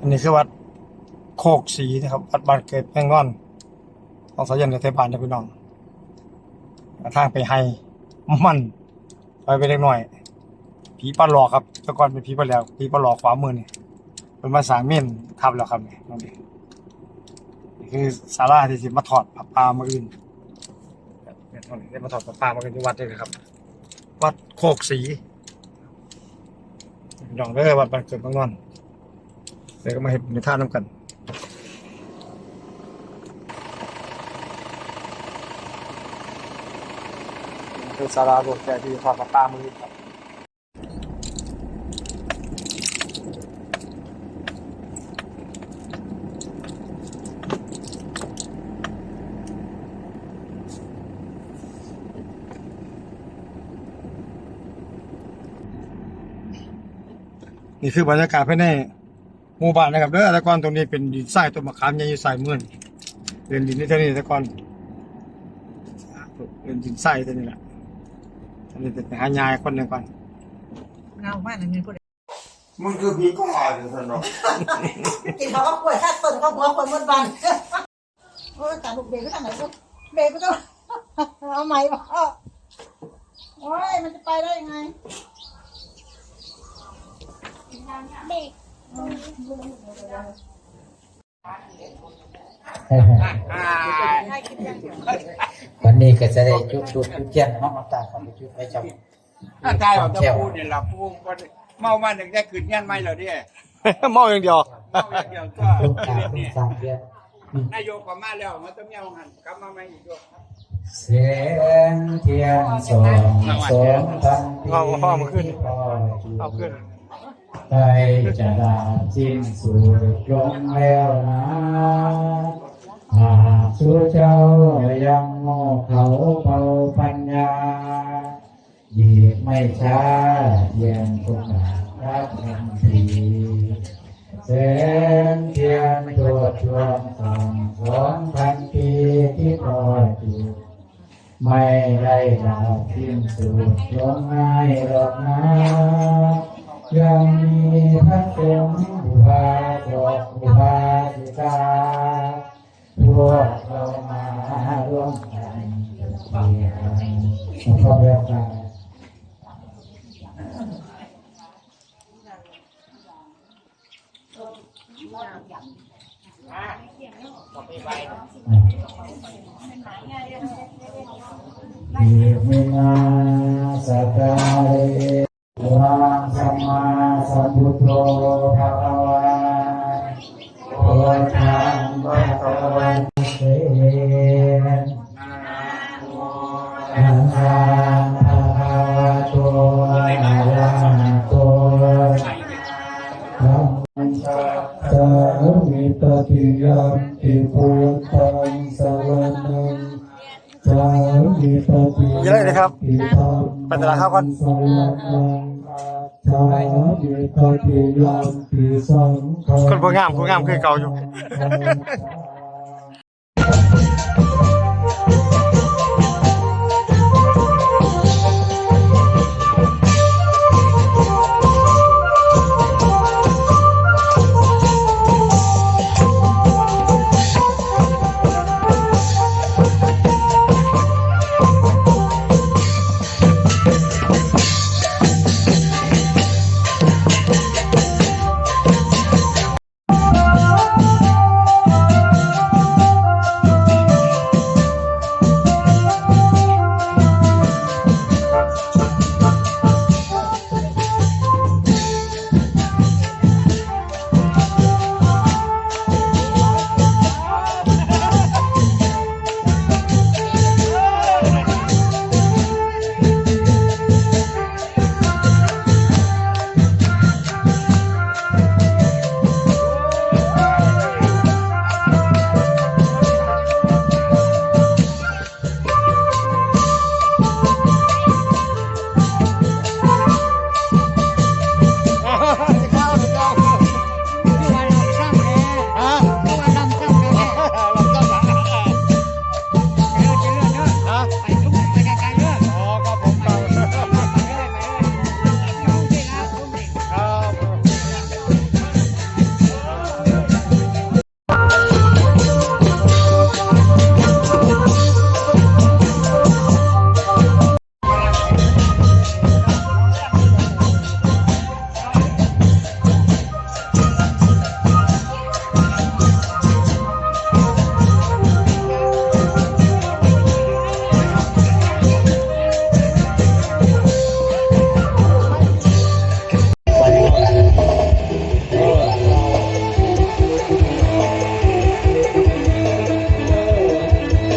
อันนี้คือวัดโคกสีนะครับ วัดบ้านเกิดแม่งนอนของสายันในเทพานนะพี่น้องทางไปให้มันไปไปเล็กหน่อยผีปลาหลอกครับต่ก่อนเป็นผีปลาแล้วผีปลาหลอกขวามือนี่ยเป็นมาสางเม่นทับแล้วครับเนี่น้องดินี่คือศาลาที่สิมาถอดปลาปลามาอื่นเนี่ยตอนนี้ได้มาถอดปลาปลามาอื่นที่วัดเลยครับ วัดโคกสีพี่น้องเด้อวัดบ้านเกิดแม่งนอน เดี๋ยวก็มาเห็นในท่าน้ำกันคือสาราโบสถ์แต่ที่ทอดปลาปลามือครับนี่คือบรรยากาศภายใน หมู่บ้านนะครับเด้อแต่ก่อนตรงนี้เป็นดินทรายต้นมะขามใหญ่อยู่สายมือนเดินดินในเท่านี้แต่ก่อนเดินดินทรายตัวนี้แหละอันนี้เป็นไปหายายคนหนึ่งก่อนเงามากนะเงินพูดมึงคือผีก็มาอยู่สนอกกินเขาก็ป่วยถ้าต้นเขาหัวคนมดบันโอ้ยตาลูกเบรกก็ทางไหนลูกเบรกก็ต้องเอาใหม่ป่ะโอ้ยมันจะไปได้ยังไง วันนี้ก็จะได้จุดจุดจุดเทียนเนาะต่างกันไปจุดไว้จำถ้าตายเอาแตะพูดนี่ล่ะพูดก็เมามาหนึ่งได้ขึ้นยันไม่เหรอเนี่ยเมาอย่างเดียวเมาอย่างเดียวก็ลูกตาชีวิตลูนี่กสามเดือนนายโยกก็มาแล้วมันต้องเมียวหันกลับมาใหม่อีกด้วยเสียงเทียนสองสองพันปีเอาเอามาขึ้นพ่อเอาขึ้น ใกล้จะดาบสิ้นสุดลงแล้วนะหากสู้เจ้ายังโง่เขาเบาปัญญายีกไม่ช้าเพียงคุณรักทันทีแสงเทียนตัวชวงสองสองพันปีที่คอยอยู่ไม่ได้ดาวทิ้งสุดลงง่ายหรอกนะยังมี พระสงฆ์อุบาสกอุบาสิกาพวกเรามาร่วมกันเดียวขอบคุณครับอิมินาสตาเรวังสัมมา สัมพุทโธภะคะวะพุทธังภะคะวันเตนะโมตัสสะภะคะวะโตอะระหะโตธัมมังสัพพะมิตติยัมปิพุทธังสรณังมีอะไรนะครับ ไปตลาดข้าวก่อน คนพวกงามพวกงามคือเก่าอยู่